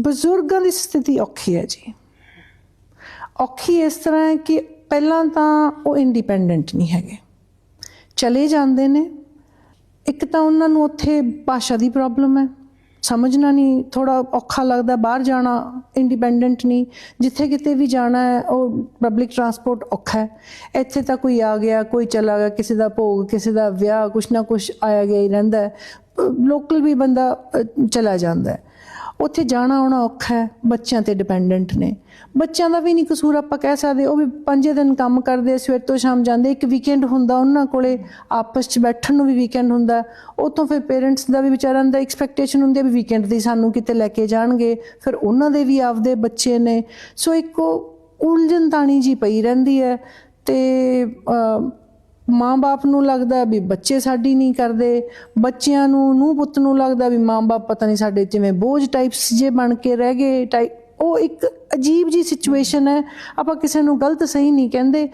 ਬਜ਼ੁਰਗਾਂ ਦੀ ਸਥਿਤੀ ਔਖੀ ਹੈ ਜੀ। ਔਖੀ ਇਸ ਤਰ੍ਹਾਂ ਹੈ ਕਿ ਪਹਿਲਾਂ ਤਾਂ ਉਹ ਇੰਡੀਪੈਂਡੈਂਟ ਨਹੀਂ ਹੈਗੇ। ਚਲੇ ਜਾਂਦੇ ਨੇ। ਇੱਕ ਤਾਂ ਉਹਨਾਂ ਨੂੰ ਉੱਥੇ ਭਾਸ਼ਾ ਦੀ ਪ੍ਰੋਬਲਮ ਹੈ। ਸਮਝਣਾ ਨਹੀਂ ਥੋੜਾ ਔਖਾ ਲੱਗਦਾ, ਬਾਹਰ ਜਾਣਾ ਇੰਡੀਪੈਂਡੈਂਟ ਨਹੀਂ। ਜਿੱਥੇ ਕਿਤੇ ਵੀ ਜਾਣਾ ਹੈ, ਉਹ ਪਬਲਿਕ ਟਰਾਂਸਪੋਰਟ ਔਖਾ ਹੈ। ਇੱਥੇ ਤਾਂ ਕੋਈ ਆ ਗਿਆ, ਕੋਈ ਚਲਾ ਗਿਆ, ਕਿਸੇ ਦਾ ਭੋਗ, ਕਿਸੇ ਦਾ ਵਿਆਹ, ਕੁਛ ਨਾ ਕੁਛ ਆਇਆ ਗਿਆ ਹੀ ਰਹਿੰਦਾ ਲੋਕਲ ਵੀ ਬੰਦਾ ਚਲਾ ਜਾਂਦਾ ਹੈ। ਉੱਥੇ ਜਾਣਾ ਆਉਣਾ ਔਖਾ ਹੈ, ਬੱਚਿਆਂ ਤੇ ਡਿਪੈਂਡੈਂਟ ਨੇ। ਬੱਚਿਆਂ ਦਾ ਵੀ ਨਹੀਂ ਕਸੂਰ ਆਪਾਂ ਕਹਿ ਸਕਦੇ, ਉਹ ਵੀ ਪੰਜੇ ਦਿਨ ਕੰਮ ਕਰਦੇ ਸਵੇਰ ਤੋਂ ਸ਼ਾਮ ਜਾਂਦੇ, ਇੱਕ ਵੀਕਐਂਡ ਹੁੰਦਾ ਉਹਨਾਂ ਕੋਲੇ, ਆਪਸ 'ਚ ਬੈਠਣ ਨੂੰ ਵੀ ਵੀਕਐਂਡ ਹੁੰਦਾ। ਉਤੋਂ ਫਿਰ ਪੇਰੈਂਟਸ ਦਾ ਵੀ ਵਿਚਾਰਿਆਂ ਦਾ ਐਕਸਪੈਕਟੇਸ਼ਨ ਹੁੰਦੀ ਹੈ ਵੀ ਵੀਕਐਂਡ ਦੀ ਸਾਨੂੰ ਕਿਤੇ ਲੈ ਕੇ ਜਾਣਗੇ, ਫਿਰ ਉਹਨਾਂ ਦੇ ਵੀ ਆਪਦੇ ਬੱਚੇ ਨੇ। ਸੋ ਇੱਕ ਉਹ ਉਲਝਣ ਤਾਣੀ ਜੀ ਪਈ ਰਹਿੰਦੀ ਹੈ ਤੇ ਮਾਂ-ਬਾਪ ਨੂੰ ਲੱਗਦਾ ਵੀ ਬੱਚੇ ਸਾਡੀ ਨਹੀਂ ਕਰਦੇ, ਬੱਚਿਆਂ ਨੂੰ ਨੂੰ ਪੁੱਤ ਨੂੰ ਲੱਗਦਾ ਵੀ ਮਾਂ-ਬਾਪ ਪਤਾ ਨਹੀਂ ਸਾਡੇ ਜਿਵੇਂ ਬੋਝ ਟਾਈਪਸ ਜੇ ਬਣ ਕੇ ਰਹਿ ਗਏ ਟਾਈਪ ਉਹ ਇੱਕ ਅਜੀਬ ਜੀ ਸਿਚੁਏਸ਼ਨ ਹੈ, ਆਪਾਂ ਕਿਸੇ ਨੂੰ ਗਲਤ ਸਹੀ ਨਹੀਂ ਕਹਿੰਦੇ।